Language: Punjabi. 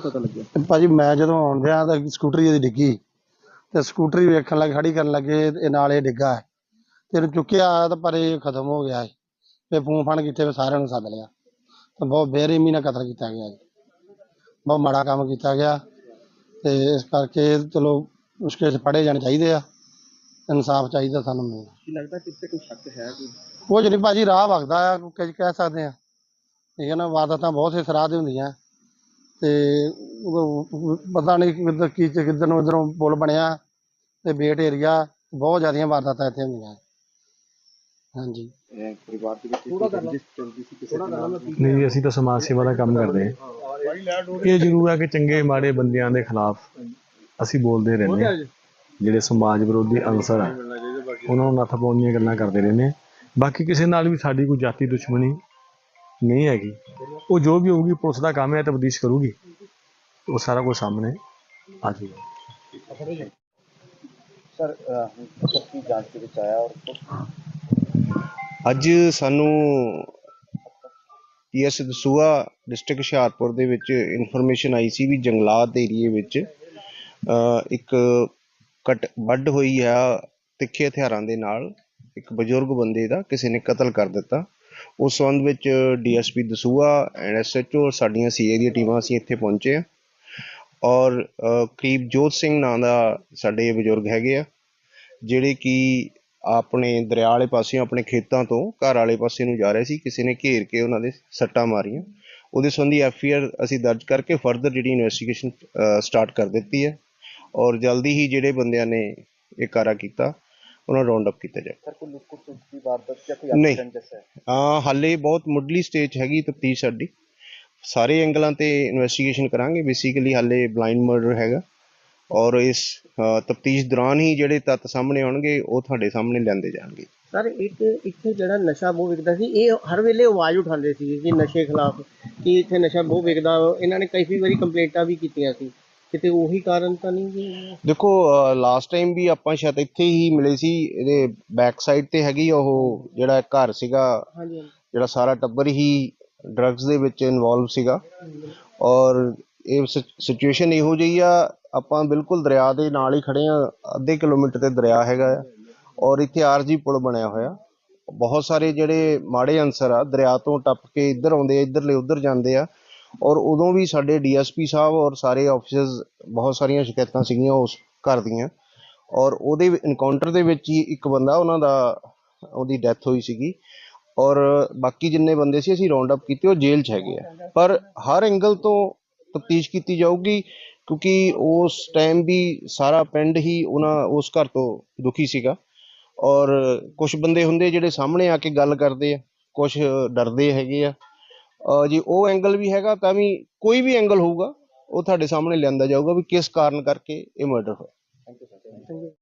ਪਤਾ ਲੱਗਿਆ? ਤੇ ਭਾਜੀ ਮੈਂ ਜਦੋਂ ਆਉਣ ਡਿਆ ਤਾਂ ਸਕੂਟਰੀ ਇਹਦੀ ਡਿੱਗੀ। ਤੇ ਸਕੂਟਰੀ ਵੇਖਣ ਲੱਗੇ ਖੜੀ ਕਰਨ ਲੱਗੇ ਇਹ ਨਾਲ ਇਹ ਡਿੱਗਾ ਹੈ। ਤੇ ਇਹਨੂੰ ਚੁੱਕਿਆ ਤਾਂ ਪਰ ਇਹ ਖਤਮ ਹੋ ਗਿਆ ਹੈ। ਤੇ ਫੋਨ ਫਾਨ ਕੀਤੇ ਫਿਰ ਸਾਰਿਆਂ ਨੂੰ ਸੱਦ ਲਿਆ। ਤੇ ਬਹੁਤ ਬੇਰਹਿਮੀ ਨਾਲ ਕਤਲ ਕੀਤਾ ਗਿਆ ਜੀ। ਬਹੁਤ ਮਾੜਾ ਕੰਮ ਕੀਤਾ ਗਿਆ। ਤੇ ਇਸ ਕਰਕੇ ਚਲੋ ਮੁਸ਼ਕਿਲ 'ਚ ਫੜੇ ਜਾਣੇ ਚਾਹੀਦੇ ਆ। ਇਨਸਾਫ ਚਾਹੀਦਾ ਸਾਨੂੰ ਕੀ ਲੱਗਦਾ ਕਿ ਇੱਥੇ ਕੋਈ ਸ਼ੱਕ ਹੈ ਕੋਈ? ਕੁਝ ਨਹੀਂ ਭਾਜੀ ਰਾਹ ਵਗਦਾ ਆ ਕੁਝ ਕਹਿ ਸਕਦੇ ਆ। ਠੀਕ ਹੈ ਨਾ ਵਾਰਦਾਤਾਂ ਬਹੁਤ ਸੇ ਸਰਾਹ ਦੇ ਹੁੰਦੀਆਂ। ਤੇ ਉਦੋਂ ਪਤਾ ਨਹੀਂ ਕਿੱਧਰ ਕੀ ਚ ਕਿੱਧਰ ਨੂੰ ਇਧਰੋਂ ਪੁਲ ਬਣਿਆ ਤੇ ਬੇਟ ਏਰੀਆ ਬਹੁਤ ਜ਼ਿਆਦੀਆਂ ਵਾਰਦਾਤਾਂ ਇੱਥੇ ਹੁੰਦੀਆਂ। ਹਾਂਜੀ। ਇਹ ਪਰਿਵਾਰ ਦੇ ਵਿੱਚ ਥੋੜਾ ਜਿਸ ਚੱਲਦੀ ਸੀ ਕਿਸੇ ਨਾਲ? ਨਹੀਂ ਅਸੀਂ ਤਾਂ ਸਮਾਜ ਸੇਵਾ ਦਾ ਕੰਮ ਕਰਦੇ ਹਾਂ। ਇਹ ਜ਼ਰੂਰ ਹੈ ਕਿ ਚੰਗੇ ਮਾੜੇ ਬੰਦਿਆਂ ਦੇ ਖਿਲਾਫ ਅਸੀਂ ਬੋਲਦੇ ਰਹਿੰਦੇ ਹਾਂ। ਜਿਹੜੇ ਸਮਾਜ ਵਿਰੋਧੀ ਅਨਸਰ ਆ ਉਹਨਾਂ ਨੂੰ ਨੱਥ ਪਾਉਣ ਦੀਆਂ ਗੱਲਾਂ ਕਰਦੇ ਰਹਿੰਦੇ ਹਾਂ। ਬਾਕੀ ਕਿਸੇ ਨਾਲ ਵੀ ਸਾਡੀ ਕੋਈ ਜਾਤੀ ਦੁਸ਼ਮਣੀ ਨਹੀਂ ਹੈਗੀ। ਉਹ ਜੋ ਵੀ ਹੋਊਗੀ ਪੁਲਿਸ ਦਾ ਕੰਮ ਹੈ ਤਬਦੀਸ਼ ਕਰੂਗੀ। ਉਹ ਸਾਰਾ ਕੁਝ ਸਾਹਮਣੇ। ਆ ਜਾਊਗਾ ਸਰ ਕੀ ਜਾਂਚ ਦੇ ਵਿੱਚ ਆਇਆ ਔਰ ਅੱਜ ਸਾਨੂੰ ਪੀਐਸ ਦਸੂਆ ਡਿਸਟ੍ਰਿਕਟ ਹੁਸ਼ਿਆਰਪੁਰ ਦੇ ਵਿੱਚ ਇਨਫੋਰਮੇਸ਼ਨ ਆਈ ਸੀ ਵੀ ਜੰਗਲਾਤ ਏਰੀਏ ਵਿੱਚ ਇੱਕ ਕਟ ਵੱਢ ਹੋਈ ਆ ਤਿੱਖੇ ਹਥਿਆਰਾਂ ਦੇ ਨਾਲ ਇੱਕ ਬਜ਼ੁਰਗ ਬੰਦੇ ਦਾ ਕਿਸੇ ਨੇ ਕਤਲ ਕਰ ਦਿੱਤਾ। ਉਸ ਸੰਬੰਧ ਵਿੱਚ ਡੀਐਸਪੀ ਦਸੂਆ ਐਂਡ ਐਸਐਚਓ ਸਾਡੀਆਂ ਸੀਏ ਦੀਆਂ ਟੀਮਾਂ ਅਸੀਂ ਇੱਥੇ ਪਹੁੰਚੇ ਆ ਔਰ ਕਰੀਬ ਜੋਤ ਸਿੰਘ ਨਾਂ ਦਾ ਸਾਡੇ ਬਜ਼ੁਰਗ ਹੈਗੇ ਆ, ਜਿਹੜੇ ਕਿ ਆਪਣੇ ਦਰਿਆ ਵਾਲੇ ਪਾਸਿਓਂ, ਆਪਣੇ ਖੇਤਾਂ ਤੋਂ ਘਰ ਵਾਲੇ ਪਾਸੇ ਨੂੰ ਜਾ ਰਹੇ ਸੀ। ਕਿਸੇ ਨੇ ਘੇਰ ਕੇ ਉਹਨਾਂ ਦੇ ਸੱਟਾਂ ਮਾਰੀਆਂ। ਉਹਦੇ ਸੰਬੰਧੀ ਐਫਆਈਆਰ ਅਸੀਂ ਦਰਜ ਕਰਕੇ ਫਰਦਰ ਜਿਹੜੀ ਇਨਵੈਸਟੀਗੇਸ਼ਨ ਸਟਾਰਟ ਕਰ ਦਿੱਤੀ ਹੈ। ਔਰ ਜਲਦੀ ਹੀ ਜਿਹੜੇ ਬੰਦਿਆਂ ਨੇ ਇਹ ਕਾਰਾ ਕੀਤਾ ਉਹਨਾਂ ਨੂੰ ਰਾਉਂਡ ਅਪ ਕੀਤਾ ਜਾਏ ਸਰ ਕੋਈ ਲੁੱਟ ਦੀ ਵਾਰਦਾਤ ਜਾਂ ਕੋਈ ਨਹੀਂ। ਰੰਜਸ ਹੈ ਆ ਹਾਲੇ ਬਹੁਤ ਮੁੱਢਲੀ ਸਟੇਜ ਹੈਗੀ ਤਫਤੀਸ਼ ਸਾਡੀ। ਸਾਰੇ ਐਂਗਲਾਂ ਤੇ ਇਨਵੈਸਟੀਗੇਸ਼ਨ ਕਰਾਂਗੇ ਬੇਸਿਕਲੀ ਹਾਲੇ ਬਲਾਈਂਡ ਮਰਡਰ ਹੈਗਾ। ਔਰ ਇਸ ਤਫਤੀਸ਼ ਦੌਰਾਨ ਹੀ ਜਿਹੜੇ ਤੱਤ ਸਾਹਮਣੇ ਆਉਣਗੇ ਉਹ ਤੁਹਾਡੇ ਸਾਹਮਣੇ ਲਿਆਂਦੇ ਜਾਣਗੇ। ਸਰ ਇੱਕ ਇੱਥੇ ਜਿਹੜਾ ਨਸ਼ਾ ਬਹੁਤ ਵਿਕਦਾ ਸੀ ਇਹ ਹਰ ਵੇਲੇ ਆਵਾਜ਼ ਉਠਾਉਂਦੇ ਸੀ ਕਿ ਨਸ਼ੇ ਖਿਲਾਫ ਕਿ ਇੱਥੇ ਨਸ਼ਾ ਬਹੁਤ ਵਿਕਦਾ ਇਹਨਾਂ ਨੇ ਕਈ ਵਾਰੀ ਕੰਪਲੇਂਟਾਂ ਵੀ ਕੀਤੀਆਂ ਸੀ। ਕਿਤੇ ਉਹੀ ਕਾਰਨ ਤਾਂ ਨਹੀਂ ਜੀ? ਦੇਖੋ ਲਾਸਟ ਟਾਈਮ ਵੀ ਆਪਾਂ ਸ਼ਾਇਦ ਇੱਥੇ ਹੀ ਮਿਲੇ ਸੀ ਇਹਦੇ ਬੈਕ ਸਾਈਡ ਤੇ ਹੈਗੀ ਉਹ ਜਿਹੜਾ ਘਰ ਸੀਗਾ। ਹਾਂਜੀ ਜਿਹੜਾ ਸਾਰਾ ਟੱਬਰ ਹੀ ਡਰੱਗਸ ਦੇ ਵਿੱਚ ਇਨਵੋਲਵ ਸੀਗਾ। ਔਰ ਇਹ ਸਿਚੁਏਸ਼ਨ ਇਹੋ ਜਿਹੀ ਆ ਆਪਾਂ ਬਿਲਕੁਲ ਦਰਿਆ ਦੇ ਨਾਲ ਹੀ ਖੜੇ ਆ ਅੱਧੇ ਕਿਲੋਮੀਟਰ ਤੇ ਦਰਿਆ ਹੈਗਾ ਆ। ਔਰ ਇੱਥੇ ਆਰਜੀ ਪੁਲ ਬਣਿਆ ਹੋਇਆ। ਬਹੁਤ ਸਾਰੇ ਜਿਹੜੇ ਮਾੜੇ ਅਨਸਰ ਆ ਦਰਿਆ ਤੋਂ ਟੱਪ ਕੇ ਇੱਧਰ ਆਉਂਦੇ ਆ ਇੱਧਰਲੇ ਉੱਧਰ ਜਾਂਦੇ ਆ। ਔਰ ਉਦੋਂ ਵੀ ਸਾਡੇ ਡੀ ਐਸ ਪੀ ਸਾਹਿਬ ਔਰ ਸਾਰੇ ਆਫਿਸਰਸ ਬਹੁਤ ਸਾਰੀਆਂ ਸ਼ਿਕਾਇਤਾਂ ਸੀਗੀਆਂ ਉਸ ਘਰ ਦੀਆਂ। ਔਰ ਉਹਦੇ ਇਨਕਾਊਂਟਰ ਦੇ ਵਿੱਚ ਹੀ ਇੱਕ ਬੰਦਾ ਉਹਨਾਂ ਦਾ, ਉਹਦੀ ਡੈਥ ਹੋਈ ਸੀਗੀ। ਔਰ ਬਾਕੀ ਜਿੰਨੇ ਬੰਦੇ ਸੀ, ਅਸੀਂ ਰਾਉਂਡ ਅਪ ਕੀਤੇ, ਉਹ ਜੇਲ੍ਹ 'ਚ ਹੈਗੇ ਆ। ਪਰ ਹਰ ਐਂਗਲ ਤੋਂ ਤਫਤੀਸ਼ ਕੀਤੀ ਜਾਊਗੀ, ਕਿਉਂਕਿ ਉਸ ਟਾਈਮ ਵੀ ਸਾਰਾ ਪਿੰਡ ਹੀ ਉਹਨਾਂ, ਉਸ ਘਰ ਤੋਂ ਦੁਖੀ ਸੀਗਾ। ਔਰ ਕੁਝ ਬੰਦੇ ਹੁੰਦੇ ਜਿਹੜੇ ਸਾਹਮਣੇ ਆ ਕੇ ਗੱਲ ਕਰਦੇ ਆ ਕੁਝ ਡਰਦੇ ਹੈਗੇ ਆ। ਜੇ ਉਹ ਐਂਗਲ ਵੀ ਹੈਗਾ ਤਾਂ ਵੀ ਕੋਈ ਵੀ ਐਂਗਲ ਹੋਊਗਾ, ਉਹ ਤੁਹਾਡੇ ਸਾਹਮਣੇ ਲਿਆਂਦਾ ਜਾਊਗਾ ਵੀ ਕਿਸ ਕਾਰਨ ਕਰਕੇ ਇਹ ਮਰਡਰ ਹੋਇਆ Thank you.